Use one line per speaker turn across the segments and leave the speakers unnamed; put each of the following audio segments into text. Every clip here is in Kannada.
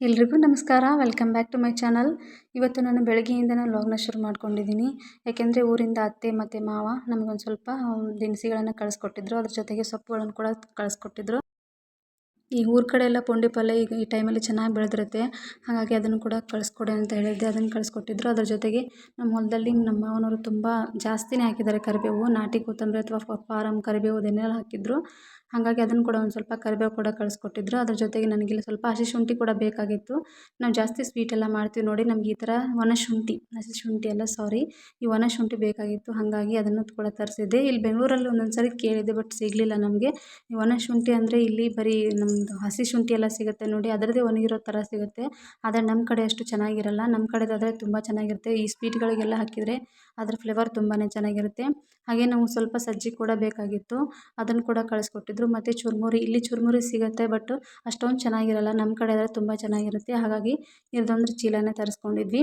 ಎಲ್ರಿಗೂ ನಮಸ್ಕಾರ. Welcome back to my channel ಇವತ್ತು ನಾನು ಬೆಳಗ್ಗೆಯಿಂದನೇ ವ್ಲಾಗ್ನ ಶುರು ಮಾಡ್ಕೊಂಡಿದ್ದೀನಿ. ಯಾಕೆಂದರೆ ಊರಿಂದ ಅತ್ತೆ ಮತ್ತು ಮಾವ ನಮಗೊಂದು ಸ್ವಲ್ಪ ದಿನಸಿಗಳನ್ನು ಕಳಿಸ್ಕೊಟ್ಟಿದ್ರು. ಅದ್ರ ಜೊತೆಗೆ ಸೊಪ್ಪುಗಳನ್ನು ಕೂಡ ಕಳಿಸ್ಕೊಟ್ಟಿದ್ರು. ಈ ಊರ ಕಡೆ ಎಲ್ಲ ಪುಂಡಿ ಪಲ್ಯ ಈಗ ಈ ಟೈಮಲ್ಲಿ ಚೆನ್ನಾಗಿ ಬೆಳೆದಿರುತ್ತೆ. ಹಾಗಾಗಿ ಅದನ್ನು ಕೂಡ ಕಳಿಸ್ಕೊಡಿ ಅಂತ ಹೇಳಿದ್ದೆ. ಅದನ್ನು ಕಳಿಸ್ಕೊಟ್ಟಿದ್ರು. ಅದ್ರ ಜೊತೆಗೆ ನಮ್ಮ ಹೊಲದಲ್ಲಿ ನಮ್ಮ ಮಾವನವರು ತುಂಬ ಜಾಸ್ತಿನೇ ಹಾಕಿದ್ದಾರೆ ಕರಿಬೇವು. ನಾಟಿ ಕೊತ್ತಂಬರಿ ಅಥವಾ ಫಾರಮ್ ಕರಿಬೇವು ಅದನ್ನೆಲ್ಲ ಹಾಕಿದ್ರು. ಹಾಗಾಗಿ ಅದನ್ನು ಕೂಡ ಒಂದು ಸ್ವಲ್ಪ ಕರಿಬೇವು ಕೂಡ ಕಳಿಸ್ಕೊಟ್ಟಿದ್ರು. ಅದ್ರ ಜೊತೆಗೆ ನನಗಿಲ್ಲಿ ಸ್ವಲ್ಪ ಹಸಿ ಶುಂಠಿ ಕೂಡ ಬೇಕಾಗಿತ್ತು. ನಾವು ಜಾಸ್ತಿ ಸ್ವೀಟ್ ಎಲ್ಲ ಮಾಡ್ತೀವಿ ನೋಡಿ, ನಮ್ಗೆ ಈ ಥರ ಒಣ ಶುಂಠಿ, ಹಸಿ ಶುಂಠಿ ಎಲ್ಲ ಸಾರಿ ಈ ಒಣ ಶುಂಠಿ ಬೇಕಾಗಿತ್ತು. ಹಾಗಾಗಿ ಅದನ್ನು ಕೂಡ ತರಿಸಿದ್ದೆ. ಇಲ್ಲಿ ಬೆಂಗಳೂರಲ್ಲಿ ಒಂದೊಂದು ಸರಿ ಕೇಳಿದೆ ಬಟ್ ಸಿಗಲಿಲ್ಲ ನಮಗೆ. ಈ ಒಣ ಶುಂಠಿ ಅಂದರೆ ಇಲ್ಲಿ ಬರೀ ನಮ್ಮದು ಹಸಿ ಶುಂಠಿ ಎಲ್ಲ ಸಿಗುತ್ತೆ ನೋಡಿ, ಅದರದ್ದೇ ಒಣಗಿರೋ ಥರ ಸಿಗುತ್ತೆ. ಆದರೆ ನಮ್ಮ ಕಡೆ ಅಷ್ಟು ಚೆನ್ನಾಗಿರಲ್ಲ. ನಮ್ಮ ಕಡೆದಾದರೆ ತುಂಬ ಚೆನ್ನಾಗಿರುತ್ತೆ. ಈ ಸ್ವೀಟ್ಗಳಿಗೆಲ್ಲ ಹಾಕಿದರೆ ಅದ್ರ ಫ್ಲೇವರ್ ತುಂಬಾ ಚೆನ್ನಾಗಿರುತ್ತೆ. ಹಾಗೆ ನಾವು ಸ್ವಲ್ಪ ಸಜ್ಜಿ ಕೂಡ ಬೇಕಾಗಿತ್ತು. ಅದನ್ನು ಕೂಡ ಕಳಿಸ್ಕೊಟ್ಟಿದ್ರು ಮತ್ತು ಚುರುಮುರಿ, ಇಲ್ಲಿ ಚುರುಮುರಿ ಸಿಗುತ್ತೆ ಬಟ್ ಅಷ್ಟೊಂದು ಚೆನ್ನಾಗಿರಲ್ಲ. ನಮ್ಮ ಕಡೆ ಆದರೆ ತುಂಬ ಚೆನ್ನಾಗಿರುತ್ತೆ. ಹಾಗಾಗಿ ಇದೊಂದು ಚೀಲನೇ ತರಿಸ್ಕೊಂಡಿದ್ವಿ.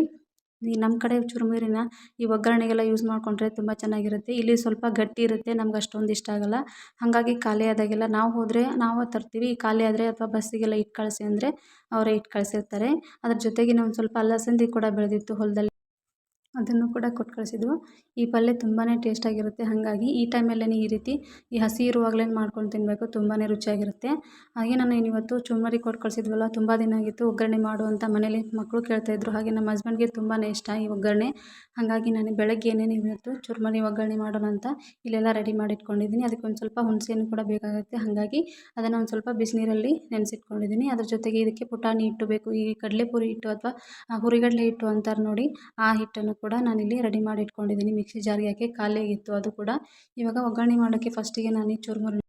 ನಮ್ಮ ಕಡೆ ಚುರುಮುರಿನ ಈ ಒಗ್ಗರಣೆಗೆಲ್ಲ ಯೂಸ್ ಮಾಡಿಕೊಂಡ್ರೆ ತುಂಬ ಚೆನ್ನಾಗಿರುತ್ತೆ. ಇಲ್ಲಿ ಸ್ವಲ್ಪ ಗಟ್ಟಿ ಇರುತ್ತೆ, ನಮ್ಗೆ ಅಷ್ಟೊಂದು ಇಷ್ಟ ಆಗಲ್ಲ. ಹಾಗಾಗಿ ಖಾಲಿ ಆದಾಗೆಲ್ಲ ನಾವು ಹೋದರೆ ನಾವು ತರ್ತೀವಿ. ಖಾಲಿ ಆದರೆ ಅಥವಾ ಬಸ್ಸಿಗೆಲ್ಲ ಇಟ್ಟು ಕಳಿಸಿ ಅಂದರೆ ಅವರೇ ಇಟ್ಟು ಕಳಿಸಿರ್ತಾರೆ. ಅದ್ರ ಜೊತೆಗೆ ಒಂದು ಸ್ವಲ್ಪ ಅಲಸಂದಿ ಕೂಡ ಬೆಳೆದಿತ್ತು ಹೊಲದಲ್ಲಿ. ಅದನ್ನು ಕೂಡ ಕೊಟ್ಟು ಕಳಿಸಿದ್ರು ಈ ಪಲ್ಯ ತುಂಬಾ ಟೇಸ್ಟಾಗಿರುತ್ತೆ ಹಾಗಾಗಿ ಈ ಟೈಮಲ್ಲೇ ಈ ರೀತಿ ಈ ಹಸಿ ಇರುವಾಗಲೇ ಮಾಡ್ಕೊಂಡು ತಿನ್ನಬೇಕು ತುಂಬಾ ರುಚಿಯಾಗಿರುತ್ತೆ. ಹಾಗೆ ನಾನು ಇವತ್ತು ಚುಮ್ಮರಿ ಕೊಟ್ಟು ಕಳಿಸಿದ್ವಲ್ಲ, ತುಂಬ ದಿನ ಆಗಿತ್ತು ಒಗ್ಗರಣೆ ಮಾಡು ಅಂತ ಮನೇಲಿ ಮಕ್ಕಳು ಕೇಳ್ತಾಯಿದ್ರು ಹಾಗೆ ನಮ್ಮ ಹಸ್ಬೆಂಡ್ಗೆ ತುಂಬಾ ಇಷ್ಟ ಈ ಒಗ್ಗರಣೆ. ಹಾಗಾಗಿ ನಾನು ಬೆಳಗ್ಗೆ ಏನೇನು ಇವತ್ತು ಚುರ್ಮರಿ ಒಗ್ಗರಣೆ ಮಾಡೋಣ ಅಂತ ಇಲ್ಲೆಲ್ಲ ರೆಡಿ ಮಾಡಿಟ್ಕೊಂಡಿದ್ದೀನಿ. ಅದಕ್ಕೆ ಒಂದು ಸ್ವಲ್ಪ ಹುಣಸೆಹಣ್ಣು ಕೂಡ ಬೇಕಾಗುತ್ತೆ. ಹಾಗಾಗಿ ಅದನ್ನು ಒಂದು ಸ್ವಲ್ಪ ಬಿಸಿನೀರಲ್ಲಿ ನೆನೆಸಿಟ್ಕೊಂಡಿದ್ದೀನಿ. ಅದ್ರ ಜೊತೆಗೆ ಇದಕ್ಕೆ ಪುಟಾಣಿ ಹಿಟ್ಟು ಬೇಕು. ಈ ಕಡಲೆಪುರಿ ಹಿಟ್ಟು ಅಥವಾ ಹುರಿಗಡಲೆ ಹಿಟ್ಟು ಅಂತಾರೆ ನೋಡಿ, ಆ ಹಿಟ್ಟನ್ನು ಕೂಡ ನಾನಿಲ್ಲಿ ರೆಡಿ ಮಾಡಿ ಇಟ್ಕೊಂಡಿದ್ದೀನಿ ಮಿಕ್ಸಿ ಜಾರ್ಗೆ ಹಾಕಿ ಖಾಲಿಯಾಗಿತ್ತು ಅದು ಕೂಡ ಇವಾಗ ಒಗ್ಗರಣೆ ಮಾಡೋಕ್ಕೆ ಫಸ್ಟಿಗೆ ನಾನು ಚುರುಮುರಿ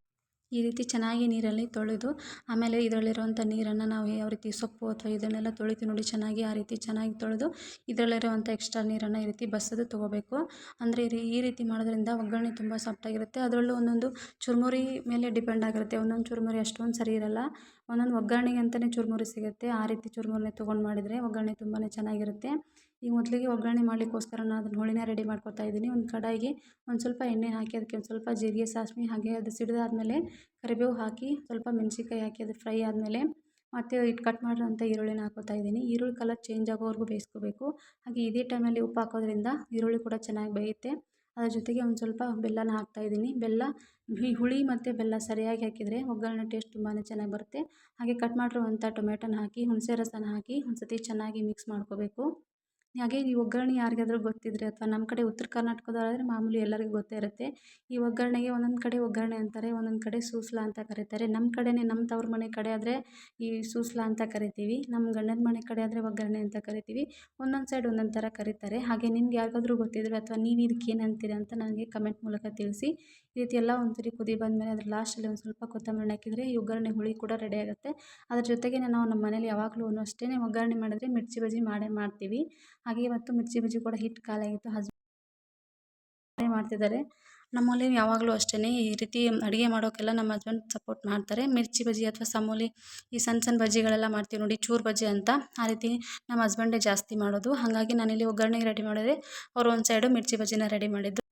ಈ ರೀತಿ ಚೆನ್ನಾಗಿ ನೀರಲ್ಲಿ ತೊಳೆದು ಆಮೇಲೆ ಇದರಲ್ಲಿರುವಂಥ ನೀರನ್ನು ನಾವು ಯಾವ ರೀತಿ ಸೊಪ್ಪು ಅಥವಾ ಇದನ್ನೆಲ್ಲ ತೊಳಿತು ನೋಡಿ ಚೆನ್ನಾಗಿ ಆ ರೀತಿ ಚೆನ್ನಾಗಿ ತೊಳೆದು ಇದರಲ್ಲಿರುವಂಥ ಎಕ್ಸ್ಟ್ರಾ ನೀರನ್ನು ಈ ರೀತಿ ಬಸದು ತೊಗೋಬೇಕು. ಅಂದರೆ ಈ ರೀತಿ ಮಾಡೋದ್ರಿಂದ ಒಗ್ಗರಣೆ ತುಂಬ ಸಾಫ್ಟಾಗಿರುತ್ತೆ ಅದರಲ್ಲೂ ಒಂದೊಂದು ಚುರುಮುರಿ ಮೇಲೆ ಡಿಪೆಂಡ್ ಆಗಿರುತ್ತೆ. ಒಂದೊಂದು ಚುರುಮುರಿ ಅಷ್ಟೊಂದು ಸರಿ ಇರಲ್ಲ. ಒಂದೊಂದು ಒಗ್ಗರಣೆಗೆ ಅಂತಲೇ ಚುರುಮುರಿ ಸಿಗುತ್ತೆ. ಆ ರೀತಿ ಚುರುಮುರಿನೇ ತೊಗೊಂಡು ಮಾಡಿದರೆ ಒಗ್ಗರಣೆ ತುಂಬಾ ಚೆನ್ನಾಗಿರುತ್ತೆ. ಈಗ ಮೊದಲಿಗೆ ಒಗ್ಗರಣೆ ಮಾಡಲಿಕ್ಕೋಸ್ಕರ ನಾನು ಅದನ್ನು ಹುಳಿನ ರೆಡಿ ಮಾಡ್ಕೊತಾ ಇದ್ದೀನಿ. ಒಂದು ಕಡಾಯಿಗೆ ಒಂದು ಸ್ವಲ್ಪ ಎಣ್ಣೆ ಹಾಕಿ, ಅದಕ್ಕೆ ಒಂದು ಸ್ವಲ್ಪ ಜೀರಿಗೆ, ಸಾಸಿವೆ ಹಾಗೆ ಅದು ಸಿಡಿದಾದ್ಮೇಲೆ ಕರಿಬೇವು ಹಾಕಿ, ಸ್ವಲ್ಪ ಮೆಣಸಿನ್ಕಾಯಿ ಹಾಕಿ ಅದು ಫ್ರೈ ಆದಮೇಲೆ ಮತ್ತು ಇಟ್ಟು ಕಟ್ ಮಾಡಿರೋಂಥ ಈರುಳ್ಳಿನ ಹಾಕೋತಾ ಇದ್ದೀನಿ. ಈರುಳ್ಳಿ ಕಲರ್ ಚೇಂಜ್ ಆಗೋವರೆಗೂ ಬೇಯಿಸ್ಕೋಬೇಕು. ಹಾಗೆ ಇದೇ ಟೈಮಲ್ಲಿ ಉಪ್ಪು ಹಾಕೋದ್ರಿಂದ ಈರುಳ್ಳಿ ಕೂಡ ಚೆನ್ನಾಗಿ ಬೇಯುತ್ತೆ. ಅದ್ರ ಜೊತೆಗೆ ಒಂದು ಸ್ವಲ್ಪ ಬೆಲ್ಲನ ಹಾಕ್ತಾ ಇದ್ದೀನಿ. ಬೆಲ್ಲ, ಈ ಹುಳಿ ಮತ್ತು ಬೆಲ್ಲ ಸರಿಯಾಗಿ ಹಾಕಿದರೆ ಒಗ್ಗರಣೆ ಟೇಸ್ಟ್ ತುಂಬಾ ಚೆನ್ನಾಗಿ ಬರುತ್ತೆ. ಹಾಗೆ ಕಟ್ ಮಾಡಿರುವಂಥ ಟೊಮೆಟೊನ ಹಾಕಿ, ಹುಣಸೆ ರಸನ ಹಾಕಿ ಒಂದು ಸತಿ ಚೆನ್ನಾಗಿ ಮಿಕ್ಸ್ ಮಾಡ್ಕೋಬೇಕು. ಹಾಗೆ ಈ ಒಗ್ಗರಣೆ ಯಾರಿಗಾದ್ರೂ ಗೊತ್ತಿದ್ದರೆ ಅಥವಾ ನಮ್ಮ ಕಡೆ ಉತ್ತರ ಕರ್ನಾಟಕದವರಾದರೆ ಮಾಮೂಲಿ ಎಲ್ಲರಿಗೂ ಗೊತ್ತೇ ಇರುತ್ತೆ. ಈ ಒಗ್ಗರಣೆಗೆ ಒಂದೊಂದು ಕಡೆ ಒಗ್ಗರಣೆ ಅಂತಾರೆ, ಒಂದೊಂದು ಕಡೆ ಸೂಸ್ಲಾ ಅಂತ ಕರೀತಾರೆ. ನಮ್ಮ ಕಡೆನೇ ನಮ್ಮ ತವ್ರ ಮನೆ ಕಡೆ ಆದರೆ ಈ ಸೂಸ್ಲಾ ಅಂತ ಕರಿತೀವಿ. ನಮ್ಮ ಗಂಡನ ಮನೆ ಕಡೆ ಆದರೆ ಒಗ್ಗರಣೆ ಅಂತ ಕರಿತೀವಿ. ಒಂದೊಂದು ಸೈಡ್ ಒಂದೊಂದು ಥರ ಕರೀತಾರೆ. ಹಾಗೆ ನಿಮ್ಗೆ ಯಾರಿಗಾದ್ರೂ ಗೊತ್ತಿದ್ದರೆ ಅಥವಾ ನೀವು ಇದಕ್ಕೆ ಏನು ಅಂತೀರ ಅಂತ ನನಗೆ ಕಮೆಂಟ್ ಮೂಲಕ ತಿಳಿಸಿ. ಈ ರೀತಿ ಎಲ್ಲ ಒಂದು ಸರಿ ಕುದಿ ಬಂದಮೇಲೆ ಅದ್ರ ಲಾಸ್ಟಲ್ಲಿ ಒಂದು ಸ್ವಲ್ಪ ಕೊತ್ತಂಬರಿ ಹಾಕಿದರೆ ಈ ಒಗ್ಗರಣೆ ಹುಳಿ ಕೂಡ ರೆಡಿ ಆಗುತ್ತೆ. ಅದ್ರ ಜೊತೆಗೆ ನಾವು ನಮ್ಮ ಮನೇಲಿ ಯಾವಾಗಲೂ ಅಷ್ಟೇ ಒಗ್ಗರಣೆ ಮಾಡಿದ್ರೆ ಮಿರ್ಚಿ ಬಜ್ಜಿ ಮಾಡೇ, ಮಾಡ್ತೀವಿ. ಹಾಗೆ ಇವತ್ತು ಮಿರ್ಚಿ ಬಜ್ಜಿ ಕೂಡ ಹಿಟ್ಟು ಖಾಲಿಯಾಗಿತ್ತು ಹಸ್ಬೆಂಡ್ ಮಾಡ್ತಿದ್ದಾರೆ. ನಮ್ಮಲ್ಲಿ ಯಾವಾಗಲೂ ಅಷ್ಟೇ ಈ ರೀತಿ ಅಡುಗೆ ಮಾಡೋಕ್ಕೆಲ್ಲ ನಮ್ಮ ಹಸ್ಬೆಂಡ್ ಸಪೋರ್ಟ್ ಮಾಡ್ತಾರೆ. ಮಿರ್ಚಿ ಬಜ್ಜಿ ಅಥವಾ ಸಮೂಲಿ, ಈ ಸಣ್ಣ ಸಣ್ಣ ಬಜ್ಜಿಗಳೆಲ್ಲ ಮಾಡ್ತೀವಿ ನೋಡಿ, ಚೂರು ಬಜ್ಜಿ ಅಂತ. ಆ ರೀತಿ ನಮ್ಮ ಹಸ್ಬೆಂಡೇ ಜಾಸ್ತಿ ಮಾಡೋದು. ಹಾಗಾಗಿ ನಾನಿಲ್ಲಿ ಒಗ್ಗರಣೆಗೆ ರೆಡಿ ಮಾಡಿದೆ ಅವರು ಒಂದು ಸೈಡು ಮಿರ್ಚಿ ಬಜ್ಜಿನ ರೆಡಿ ಮಾಡಿದ್ದು.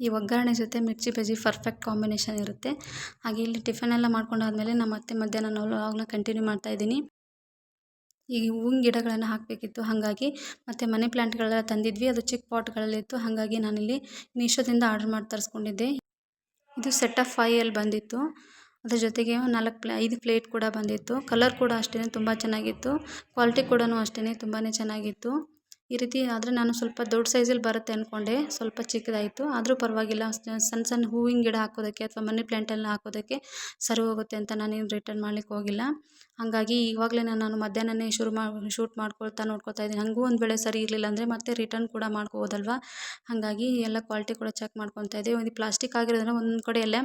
ಈ ಒಗ್ಗರಣೆ ಜೊತೆ ಮಿರ್ಚಿ ಬಜ್ಜಿ ಪರ್ಫೆಕ್ಟ್ ಕಾಂಬಿನೇಷನ್ ಇರುತ್ತೆ. ಹಾಗೆ ಇಲ್ಲಿ ಟಿಫನ್ ಎಲ್ಲ ಮಾಡ್ಕೊಂಡಾದ್ಮೇಲೆ ನಮ್ಮ ಅತ್ತೆ ಮಧ್ಯಾಹ್ನ ನಾವು ವ್ಲಾಗ್ನ ಕಂಟಿನ್ಯೂ ಮಾಡ್ತಾಯಿದ್ದೀನಿ ಈ ಹೂವಿನ ಗಿಡಗಳನ್ನು ಹಾಕಬೇಕಿತ್ತು. ಹಾಗಾಗಿ ಮತ್ತು ಮನಿ ಪ್ಲ್ಯಾಂಟ್ಗಳೆಲ್ಲ ತಂದಿದ್ವಿ. ಅದು ಚಿಕ್ಕ ಪಾಟ್ಗಳಲ್ಲಿತ್ತು. ಹಾಗಾಗಿ ನಾನಿಲ್ಲಿ ಮೀಶೋದಿಂದ ಆರ್ಡ್ರ್ ಮಾಡಿ ತರಿಸ್ಕೊಂಡಿದ್ದೆ. ಇದು ಸೆಟ್ ಆಫ್ ಫೈಯಲ್ಲಿ ಬಂದಿತ್ತು. ಅದ್ರ ಜೊತೆಗೆ ನಾಲ್ಕು ಪ್ಲೇ, ಐದು ಪ್ಲೇಟ್ ಕೂಡ ಬಂದಿತ್ತು. ಕಲರ್ ಕೂಡ ಅಷ್ಟೇ ತುಂಬ ಚೆನ್ನಾಗಿತ್ತು. ಕ್ವಾಲಿಟಿ ಕೂಡ ಅಷ್ಟೇ ತುಂಬಾ ಚೆನ್ನಾಗಿತ್ತು. ಈ ರೀತಿ ಆದರೆ ನಾನು ಸ್ವಲ್ಪ ದೊಡ್ಡ ಸೈಜಲ್ಲಿ ಬರುತ್ತೆ ಅಂದ್ಕೊಂಡೆ ಸ್ವಲ್ಪ ಚಿಕ್ಕದಾಯಿತು. ಆದರೂ ಪರವಾಗಿಲ್ಲ. ಸಣ್ಣ ಸಣ್ಣ ಹೂವಿನ ಗಿಡ ಹಾಕೋದಕ್ಕೆ ಅಥವಾ ಮನಿ ಪ್ಲ್ಯಾಂಟೆಲ್ಲ ಹಾಕೋದಕ್ಕೆ ಸರಿ ಹೋಗುತ್ತೆ ಅಂತ ನಾನೇನು ರಿಟರ್ನ್ ಮಾಡ್ಲಿಕ್ಕೆ ಹೋಗಿಲ್ಲ. ಹಾಗಾಗಿ ಇವಾಗಲೇ ನಾನು ಮಧ್ಯಾಹ್ನನೇ ಶುರು ಮಾಡಿ ಶೂಟ್ ಮಾಡ್ಕೊಳ್ತಾ ನೋಡ್ಕೊತಾ ಇದ್ದೀನಿ. ಹಾಗೂ ಒಂದು ವೇಳೆ ಸರಿ ಇರಲಿಲ್ಲ ಅಂದರೆ ಮತ್ತೆ ರಿಟರ್ನ್ ಕೂಡ ಮಾಡ್ಕೋಬೋದಲ್ವ ಹಾಗಾಗಿ ಎಲ್ಲ ಕ್ವಾಲಿಟಿ ಕೂಡ ಚೆಕ್ ಮಾಡ್ಕೊತಾ ಇದ್ದೀವಿ ಒಂದು ಪ್ಲಾಸ್ಟಿಕ್ ಆಗಿರೋದ್ರಿಂದ ಒಂದು ಕಡೆಯಲ್ಲೇ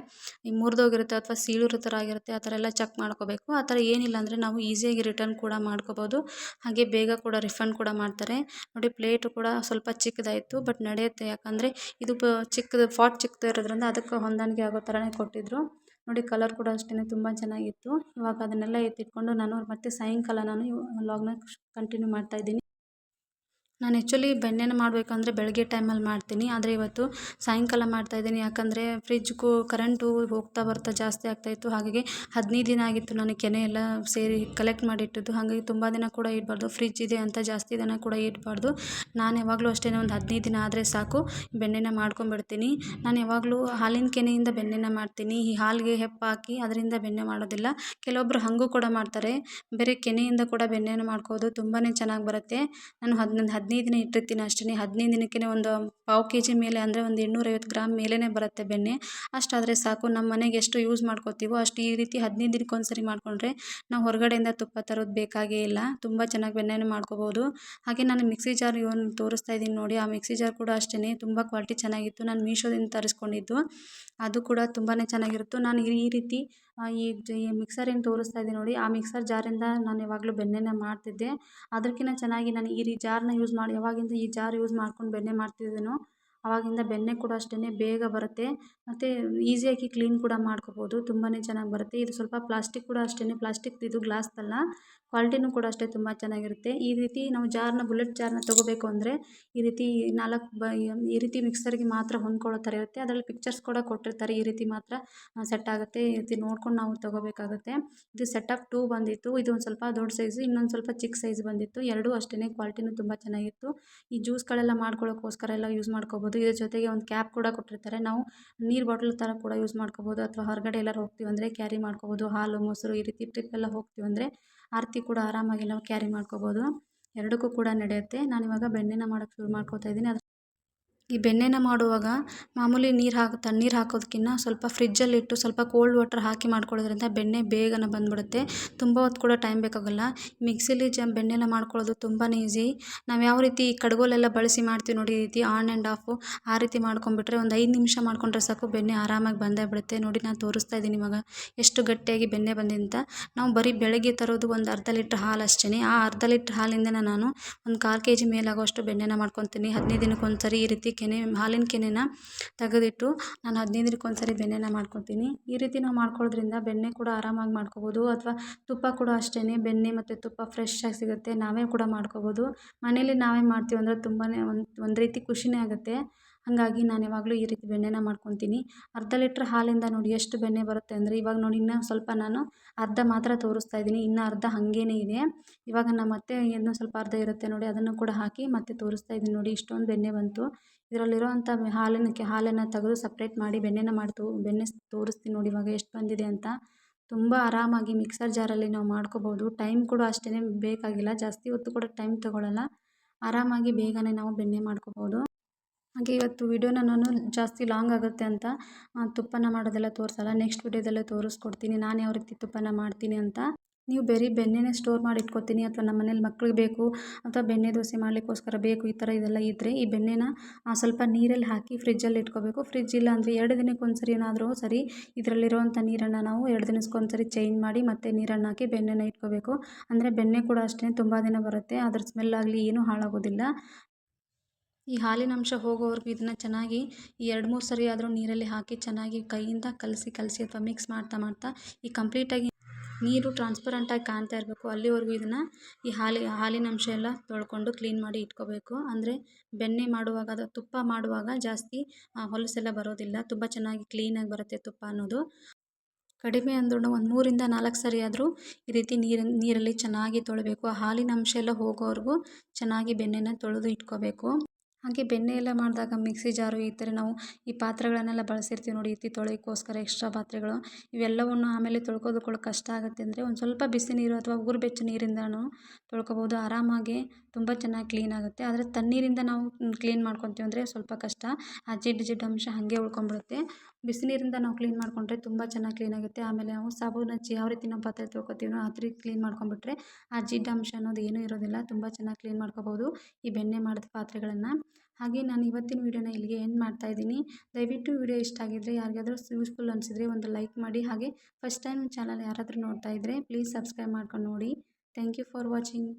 ಮುರಿದೋಗಿರುತ್ತೆ ಅಥವಾ ಸೀಳಿರೋ ಥರ ಆಗಿರುತ್ತೆ, ಆ ಥರ ಎಲ್ಲ ಚೆಕ್ ಮಾಡ್ಕೋಬೇಕು. ಆ ಥರ ಏನಿಲ್ಲ ಅಂದರೆ ನಾವು ಈಸಿಯಾಗಿ ರಿಟರ್ನ್ ಕೂಡ ಮಾಡ್ಕೋಬೋದು. ಹಾಗೆ ಬೇಗ ಕೂಡ ರಿಫಂಡ್ ಕೂಡ ಮಾಡ್ತಾರೆ. ನೋಡಿ ಪ್ಲೇಟು ಕೂಡ ಸ್ವಲ್ಪ ಚಿಕ್ಕದಾಯಿತು ಬಟ್ ನಡೆಯುತ್ತೆ. ಯಾಕಂದರೆ ಇದು ಚಿಕ್ಕದು ಫಾಟ್ ಚಿಕ್ಕದು ಇರೋದ್ರಿಂದ ಅದಕ್ಕೆ ಹೊಂದಾಣಿಕೆ ಆಗೋ ಥರನೇ ಕೊಟ್ಟಿದ್ದರು ನೋಡಿ ಕಲರ್ ಕೂಡ ಅಷ್ಟೇ ತುಂಬ ಚೆನ್ನಾಗಿತ್ತು. ಇವಾಗ ಅದನ್ನೆಲ್ಲ ಎತ್ತಿಟ್ಕೊಂಡು ನಾನು ಮತ್ತೆ ಸಾಯಂಕಾಲ ನಾನು ವ್ಲಾಗ್ನ ಕಂಟಿನ್ಯೂ ಮಾಡ್ತಾಯಿದ್ದೀನಿ ನಾನು ಆ್ಯಕ್ಚುಲಿ ಬೆಣ್ಣೆನ ಮಾಡಬೇಕಂದ್ರೆ ಬೆಳಗ್ಗೆ ಟೈಮಲ್ಲಿ ಮಾಡ್ತೀನಿ. ಆದರೆ ಇವತ್ತು ಸಾಯಂಕಾಲ ಮಾಡ್ತಾಯಿದ್ದೀನಿ ಯಾಕಂದರೆ ಫ್ರಿಜ್ಗೂ ಕರೆಂಟು ಹೋಗ್ತಾ ಬರ್ತಾ ಜಾಸ್ತಿ ಆಗ್ತಾಯಿತ್ತು ಹಾಗಾಗಿ ಹದಿನೈದು ದಿನ ಆಗಿತ್ತು ನಾನು ಕೆನೆ ಎಲ್ಲ ಸೇರಿ ಕಲೆಕ್ಟ್ ಮಾಡಿ ಇಟ್ಟಿದ್ದು ಹಾಗಾಗಿ ತುಂಬ ದಿನ ಕೂಡ ಇಡಬಾರ್ದು. ಫ್ರಿಜ್ ಇದೆ ಅಂತ ಜಾಸ್ತಿ ದಿನ ಕೂಡ ಇಡಬಾರ್ದು. ನಾನು ಯಾವಾಗಲೂ ಅಷ್ಟೇ ಒಂದು ಹದಿನೈದು ದಿನ ಆದರೆ ಸಾಕು. ಬೆಣ್ಣೆನ ಮಾಡ್ಕೊಂಬಿಡ್ತೀನಿ ನಾನು ಯಾವಾಗಲೂ ಹಾಲಿನ ಕೆನೆಯಿಂದ ಬೆಣ್ಣೆನ ಮಾಡ್ತೀನಿ. ಈ ಹಾಲಿಗೆ ಹೆಪ್ಪ ಹಾಕಿ ಅದರಿಂದ ಬೆಣ್ಣೆ ಮಾಡೋದಿಲ್ಲ. ಕೆಲವೊಬ್ಬರು ಹಾಗೂ ಕೂಡ ಮಾಡ್ತಾರೆ. ಬೇರೆ ಕೆನೆಯಿಂದ ಕೂಡ ಬೆಣ್ಣೆನ ಮಾಡ್ಕೋದು ತುಂಬಾ ಚೆನ್ನಾಗಿ ಬರುತ್ತೆ. ನಾನು ಹದಿನೊಂದು ಹದಿನೈದು ದಿನ ಇಟ್ಟಿರ್ತೀನಿ ಅಷ್ಟೇ ಹದಿನೈದು ದಿನಕ್ಕೆ ಒಂದು ಪಾವು ಕೆ ಜಿ ಮೇಲೆ ಅಂದರೆ ಒಂದು ಇನ್ನೂರೈವತ್ತು ಗ್ರಾಮ್ ಮೇಲೇ ಬರುತ್ತೆ ಬೆಣ್ಣೆ. ಅಷ್ಟಾದರೆ ಸಾಕು. ನಮ್ಮ ಮನೆಗೆ ಎಷ್ಟು ಯೂಸ್ ಮಾಡ್ಕೋತೀವೋ ಅಷ್ಟು ಈ ರೀತಿ ಹದಿನೈದು ದಿನಕ್ಕೆ ಒಂದು ಸರಿ ಮಾಡಿಕೊಂಡ್ರೆ ನಾವು ಹೊರಗಡೆಯಿಂದ ತುಪ್ಪ ತರೋದು ಬೇಕಾಗೇ ಇಲ್ಲ. ತುಂಬ ಚೆನ್ನಾಗಿ ಬೆಣ್ಣೆನ ಮಾಡ್ಕೋಬೋದು. ಹಾಗೆ ನಾನು ಮಿಕ್ಸಿ ಜಾರ್ ಇವನ್ ತೋರಿಸ್ತಾ ಇದ್ದೀನಿ ನೋಡಿ. ಆ ಮಿಕ್ಸಿ ಜಾರ್ ಕೂಡ ಅಷ್ಟೇ ತುಂಬ ಕ್ವಾಲಿಟಿ ಚೆನ್ನಾಗಿತ್ತು. ನಾನು ಮೀಶೋದಿಂದ ತರಿಸ್ಕೊಂಡಿದ್ದು. ಅದು ಕೂಡ ತುಂಬಾ ಚೆನ್ನಾಗಿರುತ್ತೆ. ನಾನು ಈ ರೀತಿ ಈ ಮಿಕ್ಸರ್ ಏನು ತೋರಿಸ್ತಾ ಇದೆ ನೋಡಿ. ಆ ಮಿಕ್ಸರ್ ಜಾರಿಂದ ನಾನು ಯಾವಾಗಲೂ ಬೆಣ್ಣೆನ ಮಾಡ್ತಿದ್ದೆ. ಅದಕ್ಕಿಂತ ಚೆನ್ನಾಗಿ ನಾನು ಈ ರೀ ಜಾರನ್ನ ಯೂಸ್ ಮಾಡಿ, ಯಾವಾಗಿಂದ ಈ ಜಾರ್ ಯೂಸ್ ಮಾಡ್ಕೊಂಡು ಬೆಣ್ಣೆ ಮಾಡ್ತಿದ್ದೀನೋ ಆವಾಗಿಂದ ಬೆಣ್ಣೆ ಕೂಡ ಅಷ್ಟೇ ಬೇಗ ಬರುತ್ತೆ. ಮತ್ತು ಈಸಿಯಾಗಿ ಕ್ಲೀನ್ ಕೂಡ ಮಾಡ್ಕೋಬೋದು. ತುಂಬಾ ಚೆನ್ನಾಗಿ ಬರುತ್ತೆ. ಇದು ಸ್ವಲ್ಪ ಪ್ಲಾಸ್ಟಿಕ್ ಕೂಡ ಅಷ್ಟೇ ಪ್ಲಾಸ್ಟಿಕ್ ಇದು ಗ್ಲಾಸ್ದಲ್ಲ ಕ್ವಾಲಿಟಿನೂ ಕೂಡ ಅಷ್ಟೇ ತುಂಬ ಚೆನ್ನಾಗಿರುತ್ತೆ. ಈ ರೀತಿ ನಾವು ಜಾರನ್ನ ಬುಲೆಟ್ ಜಾರನ್ನ ತೊಗೋಬೇಕು ಅಂದರೆ ಈ ರೀತಿ ನಾಲ್ಕು ಬ, ಈ ರೀತಿ ಮಿಕ್ಸರ್ಗೆ ಮಾತ್ರ ಹೊಂದ್ಕೊಳ್ಳೋ ಥರ ಇರುತ್ತೆ. ಅದರಲ್ಲಿ ಪಿಕ್ಚರ್ಸ್ ಕೂಡ ಕೊಟ್ಟಿರ್ತಾರೆ. ಈ ರೀತಿ ಮಾತ್ರ ಸೆಟ್ ಆಗುತ್ತೆ. ಈ ರೀತಿ ನೋಡ್ಕೊಂಡು ನಾವು ತೊಗೋಬೇಕಾಗುತ್ತೆ. ಇದು ಸೆಟಪ್ ಟೂ ಬಂದಿತ್ತು. ಇದು ಒಂದು ಸ್ವಲ್ಪ ದೊಡ್ಡ ಸೈಜು ಇನ್ನೊಂದು ಸ್ವಲ್ಪ ಚಿಕ್ಕ ಸೈಜ್ ಬಂದಿತ್ತು. ಎರಡೂ ಅಷ್ಟೇ ಕ್ವಾಲಿಟಿನೂ ತುಂಬ ಚೆನ್ನಾಗಿತ್ತು. ಈ ಜ್ಯೂಸ್ಗಳೆಲ್ಲ ಮಾಡ್ಕೊಳ್ಳೋಕ್ಕೋಸ್ಕರ ಎಲ್ಲ ಯೂಸ್ ಮಾಡ್ಕೋಬೋದು. ಇದ್ರ ಜೊತೆಗೆ ಒಂದು ಕ್ಯಾಪ್ ಕೂಡ ಕೊಟ್ಟಿರ್ತಾರೆ. ನಾವು ನೀರು ಬಾಟ್ಲ್ ಥರ ಕೂಡ ಯೂಸ್ ಮಾಡ್ಕೋಬೋದು. ಅಥವಾ ಹೊರಗಡೆ ಎಲ್ಲರೂ ಹೋಗ್ತೀವಿ ಅಂದರೆ ಕ್ಯಾರಿ ಮಾಡ್ಕೋಬೋದು. ಹಾಲು, ಮೊಸರು ಈ ರೀತಿ ಟ್ರಿಪ್ ಎಲ್ಲ ಹೋಗ್ತೀವಿ ಅಂದರೆ ಆರತಿ ಕೂಡ ಆರಾಮಾಗಿ ನಾವು ಕ್ಯಾರಿ ಮಾಡ್ಕೋಬೋದು. ಎರಡಕ್ಕೂ ಕೂಡ ನಡೆಯುತ್ತೆ. ನಾನಿವಾಗ ಬೆಣ್ಣೆನ ಮಾಡೋಕ್ಕೆ ಶುರು ಮಾಡ್ಕೋತಾ ಇದ್ದೀನಿ. ಈ ಬೆಣ್ಣೆನ ಮಾಡುವಾಗ ಮಾಮೂಲಿ ನೀರು ಹಾಕಿ, ತಣ್ಣೀರು ಹಾಕೋದಕ್ಕಿಂತ ಸ್ವಲ್ಪ ಫ್ರಿಜ್ಜಲ್ಲಿಟ್ಟು ಸ್ವಲ್ಪ ಕೋಲ್ಡ್ ವಾಟರ್ ಹಾಕಿ ಮಾಡ್ಕೊಳ್ಳೋದ್ರಿಂದ ಬೆಣ್ಣೆ ಬೇಗನೆ ಬಂದುಬಿಡುತ್ತೆ. ತುಂಬ ಹೊತ್ತು ಕೂಡ ಟೈಮ್ ಬೇಕಾಗಲ್ಲ. ಮಿಕ್ಸಿಲಿ ಜ ಬೆಣ್ಣೆನ ಮಾಡ್ಕೊಳ್ಳೋದು ತುಂಬಾ ಈಸಿ ನಾವು ಯಾವ ರೀತಿ ಕಡ್ಗೋಲೆಲ್ಲ ಬಳಸಿ ಮಾಡ್ತೀವಿ ನೋಡಿ ಈ ರೀತಿ ಆನ್ ಆ್ಯಂಡ್ ಆಫು ಆ ರೀತಿ ಮಾಡ್ಕೊಂಬಿಟ್ರೆ ಒಂದು ಐದು ನಿಮಿಷ ಮಾಡ್ಕೊಂಡ್ರೆ ಸಾಕು ಬೆಣ್ಣೆ ಆರಾಮಾಗಿ ಬಂದೇ ಬಿಡುತ್ತೆ. ನೋಡಿ ನಾನು ತೋರಿಸ್ತಾ ಇದ್ದೀನಿ ಇವಾಗ ಎಷ್ಟು ಗಟ್ಟಿಯಾಗಿ ಬೆಣ್ಣೆ ಬಂದಿದೆ ಅಂತ. ನಾವು ಬರೀ ಬೆಳಗ್ಗೆ ತರೋದು ಒಂದು ಅರ್ಧ ಲೀಟ್ರ್ ಹಾಲು ಅಷ್ಟೇ ಆ ಅರ್ಧ ಲೀಟ್ರ್ ಹಾಲಿಂದ ನಾನು ಒಂದು ಕಾಲು ಕೆ ಜಿ ಮೇಲಾಗುವಷ್ಟು ಬೆಣ್ಣೆನ ಮಾಡ್ಕೊತೀನಿ. ಹದಿನೈದು ದಿನಕ್ಕೆ ಒಂದು ಸರಿ ಈ ರೀತಿ ಕೆನೆ, ಹಾಲಿನ ಕೆನೆನ ತೆಗೆದಿಟ್ಟು ನಾನು ಹದಿನೈದು ದಿನಕ್ಕೆ ಒಂದ್ಸರಿ ಬೆಣ್ಣೆನ ಮಾಡ್ಕೊತೀನಿ. ಈ ರೀತಿ ನಾವು ಮಾಡ್ಕೊಳ್ಳೋದ್ರಿಂದ ಬೆಣ್ಣೆ ಕೂಡ ಆರಾಮಾಗಿ ಮಾಡ್ಕೊಬೋದು ಅಥವಾ ತುಪ್ಪ ಕೂಡ ಅಷ್ಟೇ ಬೆಣ್ಣೆ ಮತ್ತು ತುಪ್ಪ ಫ್ರೆಶ್ಶಾಗಿ ಸಿಗುತ್ತೆ, ನಾವೇ ಕೂಡ ಮಾಡ್ಕೊಬೋದು. ಮನೇಲಿ ನಾವೇ ಮಾಡ್ತೀವಿ ಅಂದರೆ ತುಂಬಾ ಒಂದು ಒಂದು ರೀತಿ ಖುಷಿನೇ ಆಗುತ್ತೆ. ಹಾಗಾಗಿ ನಾನು ಯಾವಾಗಲೂ ಈ ರೀತಿ ಬೆಣ್ಣೆನ ಮಾಡ್ಕೊತೀನಿ. ಅರ್ಧ ಲೀಟ್ರ್ ಹಾಲಿಂದ ನೋಡಿ ಎಷ್ಟು ಬೆಣ್ಣೆ ಬರುತ್ತೆ ಅಂದರೆ ಇವಾಗ ನೋಡಿ ಇನ್ನೂ ಸ್ವಲ್ಪ ನಾನು ಅರ್ಧ ಮಾತ್ರ ತೋರಿಸ್ತಾ ಇದ್ದೀನಿ. ಇನ್ನೂ ಅರ್ಧ ಹಾಗೇನೇ ಇದೆ. ಇವಾಗ ನಾನು ಮತ್ತೆ ಇನ್ನೂ ಸ್ವಲ್ಪ ಅರ್ಧ ಇರುತ್ತೆ ನೋಡಿ, ಅದನ್ನು ಕೂಡ ಹಾಕಿ ಮತ್ತೆ ತೋರಿಸ್ತಾ ಇದ್ದೀನಿ ನೋಡಿ, ಇಷ್ಟೊಂದು ಬೆಣ್ಣೆ ಬಂತು. ಇದರಲ್ಲಿರೋವಂಥ ಹಾಲಿನ ಹಾಲನ್ನು ತೆಗೆದು ಸಪ್ರೇಟ್ ಮಾಡಿ ಬೆಣ್ಣೆನ ಮಾಡ್ತು, ಬೆಣ್ಣೆ ತೋರಿಸ್ತೀನಿ ನೋಡಿ ಇವಾಗ ಎಷ್ಟು ಬಂದಿದೆ ಅಂತ. ತುಂಬ ಆರಾಮಾಗಿ ಮಿಕ್ಸರ್ ಜಾರಲ್ಲಿ ನಾವು ಮಾಡ್ಕೋಬೋದು. ಟೈಮ್ ಕೂಡ ಅಷ್ಟೇ ಬೇಕಾಗಿಲ್ಲ, ಜಾಸ್ತಿ ಹೊತ್ತು ಕೂಡ ಟೈಮ್ ತೊಗೊಳ್ಳಲ್ಲ ಆರಾಮಾಗಿ ಬೇಗನೆ ನಾವು ಬೆಣ್ಣೆ ಮಾಡ್ಕೋಬೋದು. ಹಾಗೆ ಇವತ್ತು ವಿಡಿಯೋನ ನಾನು ಜಾಸ್ತಿ ಲಾಂಗ್ ಆಗುತ್ತೆ ಅಂತ ತುಪ್ಪನ ಮಾಡೋದೆಲ್ಲ ತೋರಿಸಲ್ಲ ನೆಕ್ಸ್ಟ್ ವಿಡಿಯೋದಲ್ಲೇ ತೋರಿಸ್ಕೊಡ್ತೀನಿ. ನಾನು ಯಾವ ರೀತಿ ತುಪ್ಪನ ಮಾಡ್ತೀನಿ ಅಂತ. ನೀವು ಬರೀ ಬೆಣ್ಣೆನೇ ಸ್ಟೋರ್ ಮಾಡಿ ಇಟ್ಕೊತೀನಿ ಅಥವಾ ನಮ್ಮ ಮನೇಲಿ ಮಕ್ಳಿಗೆ ಬೇಕು ಅಥವಾ ಬೆಣ್ಣೆ ದೋಸೆ ಮಾಡಲಿಕ್ಕೋಸ್ಕರ ಬೇಕು ಈ ಥರ ಇದೆಲ್ಲ ಇದ್ದರೆ ಈ ಬೆಣ್ಣೆನ ಸ್ವಲ್ಪ ನೀರಲ್ಲಿ ಹಾಕಿ ಫ್ರಿಜ್ಜಲ್ಲಿ ಇಟ್ಕೋಬೇಕು. ಫ್ರಿಜ್ ಇಲ್ಲ ಅಂದರೆ ಎರಡು ದಿನಕ್ಕೆ ಒಂದು ಸರಿ ಏನಾದರೂ ಸರಿ ಇದರಲ್ಲಿರುವಂಥ ನೀರನ್ನು ನಾವು ಎರಡು ದಿನಕ್ಕೊಂದು ಸರಿ ಚೇಂಜ್ ಮಾಡಿ ಮತ್ತೆ ನೀರನ್ನು ಹಾಕಿ ಬೆಣ್ಣೆನ ಇಟ್ಕೋಬೇಕು. ಅಂದರೆ ಬೆಣ್ಣೆ ಕೂಡ ಅಷ್ಟೇ ತುಂಬ ದಿನ ಬರುತ್ತೆ. ಅದ್ರ ಸ್ಮೆಲ್ ಆಗಲಿ ಏನೂ ಹಾಳಾಗೋದಿಲ್ಲ. ಈ ಹಾಲಿನ ಅಂಶ ಹೋಗೋವರೆಗೂ ಇದನ್ನು ಚೆನ್ನಾಗಿ ಎರಡು ಮೂರು ಸರಿ ಆದರೂ ನೀರಲ್ಲಿ ಹಾಕಿ ಚೆನ್ನಾಗಿ ಕೈಯಿಂದ ಕಲಸಿ ಕಲಸಿ ಅಥವಾ ಮಿಕ್ಸ್ ಮಾಡ್ತಾ ಮಾಡ್ತಾ ಈ ಕಂಪ್ಲೀಟಾಗಿ ನೀರು ಟ್ರಾನ್ಸ್ಪರೆಂಟಾಗಿ ಕಾಣ್ತಾ ಇರಬೇಕು. ಅಲ್ಲಿವರೆಗೂ ಇದನ್ನು ಈ ಹಾಲಿ, ಹಾಲಿನ ಅಂಶ ಎಲ್ಲ ತೊಳ್ಕೊಂಡು ಕ್ಲೀನ್ ಮಾಡಿ ಇಟ್ಕೋಬೇಕು. ಅಂದರೆ ಬೆಣ್ಣೆ ಮಾಡುವಾಗ ಅದು ತುಪ್ಪ ಮಾಡುವಾಗ ಜಾಸ್ತಿ ಹೊಲಸೆಲ್ಲ ಬರೋದಿಲ್ಲ. ತುಂಬ ಚೆನ್ನಾಗಿ ಕ್ಲೀನಾಗಿ ಬರುತ್ತೆ ತುಪ್ಪ ಅನ್ನೋದು. ಕಡಿಮೆ ಅಂದ್ರೂ ಒಂದು ಮೂರಿಂದ ನಾಲ್ಕು ಸರಿ ಆದರೂ ಈ ರೀತಿ ನೀರು, ನೀರಲ್ಲಿ ಚೆನ್ನಾಗಿ ತೊಳಬೇಕು. ಹಾಲಿನ ಅಂಶ ಎಲ್ಲ ಹೋಗೋವರೆಗೂ ಚೆನ್ನಾಗಿ ಬೆಣ್ಣೆನ ತೊಳೆದು ಇಟ್ಕೋಬೇಕು. ಹಾಗೆ ಬೆಣ್ಣೆ ಎಲ್ಲ ಮಾಡಿದಾಗ ಮಿಕ್ಸಿ ಜಾರು ಈ ಥರ ನಾವು ಈ ಪಾತ್ರೆಗಳನ್ನೆಲ್ಲ ಬಳಸಿರ್ತೀವಿ ನೋಡಿ, ಇತ್ತಿ ತೊಳೆಯೋಕ್ಕೋಸ್ಕರ ಎಕ್ಸ್ಟ್ರಾ ಪಾತ್ರೆಗಳು. ಇವೆಲ್ಲವನ್ನು ಆಮೇಲೆ ತೊಳ್ಕೋದು ಕಷ್ಟ ಆಗುತ್ತೆ ಅಂದರೆ ಒಂದು ಸ್ವಲ್ಪ ಬಿಸಿ ನೀರು ಅಥವಾ ಉಗುರು ಬೆಚ್ಚ ನೀರಿಂದನೂ ತೊಳ್ಕೊಬೋದು. ಆರಾಮಾಗಿ ತುಂಬ ಚೆನ್ನಾಗಿ ಕ್ಲೀನ್ ಆಗುತ್ತೆ. ಆದರೆ ತಣ್ಣೀರಿಂದ ನಾವು ಕ್ಲೀನ್ ಮಾಡ್ಕೊತೀವಿ ಅಂದರೆ ಸ್ವಲ್ಪ ಕಷ್ಟ. ಆ ಜಿಡ್ಡು ಜಿಡ್ಡು ಅಂಶ ಹಾಗೆ ಉಳ್ಕೊಂಬಿಡುತ್ತೆ. ಬಿಸಿ ನೀರಿಂದ ನಾವು ಕ್ಲೀನ್ ಮಾಡಿಕೊಂಡ್ರೆ ತುಂಬ ಚೆನ್ನಾಗಿ ಕ್ಲೀನ್ ಆಗುತ್ತೆ. ಆಮೇಲೆ ನಾವು ಸಾಬೂನು ಹಚ್ಚಿ ಯಾವ ರೀತಿ ನಾವು ಪಾತ್ರೆ ತೊಳ್ಕೊತೀವೋ ಆ ರೀತಿ ಕ್ಲೀನ್ ಮಾಡ್ಕೊಂಬಿಟ್ರೆ ಆ ಜಿಡ್ ಅಂಶ ಅನ್ನೋದು ಏನೂ ಇರೋದಿಲ್ಲ. ತುಂಬ ಚೆನ್ನಾಗಿ ಕ್ಲೀನ್ ಮಾಡ್ಕೋಬೋದು ಈ ಬೆಣ್ಣೆ ಮಾಡಿದ ಪಾತ್ರೆಗಳನ್ನು. ಹಾಗೆ ನಾನು ಇವತ್ತಿನ ವೀಡಿಯೋನ ಇಲ್ಲಿಗೆ ಎಂಡ್ ಮಾಡ್ತಾಯಿದ್ದೀನಿ ದಯವಿಟ್ಟು ವೀಡಿಯೋ ಇಷ್ಟ ಆಗಿದ್ದರೆ ಯಾರಿಗಾದರೂ ಯೂಸ್ಫುಲ್ ಅನಿಸಿದ್ರೆ ಒಂದು ಲೈಕ್ ಮಾಡಿ. ಹಾಗೆ ಫಸ್ಟ್ ಟೈಮ್ ಚಾನಲ್ ಯಾರಾದರೂ ನೋಡ್ತಾ ಇದ್ದರೆ ಪ್ಲೀಸ್ ಸಬ್ಸ್ಕ್ರೈಬ್ ಮಾಡ್ಕೊಂಡು ನೋಡಿ. Thank you for watching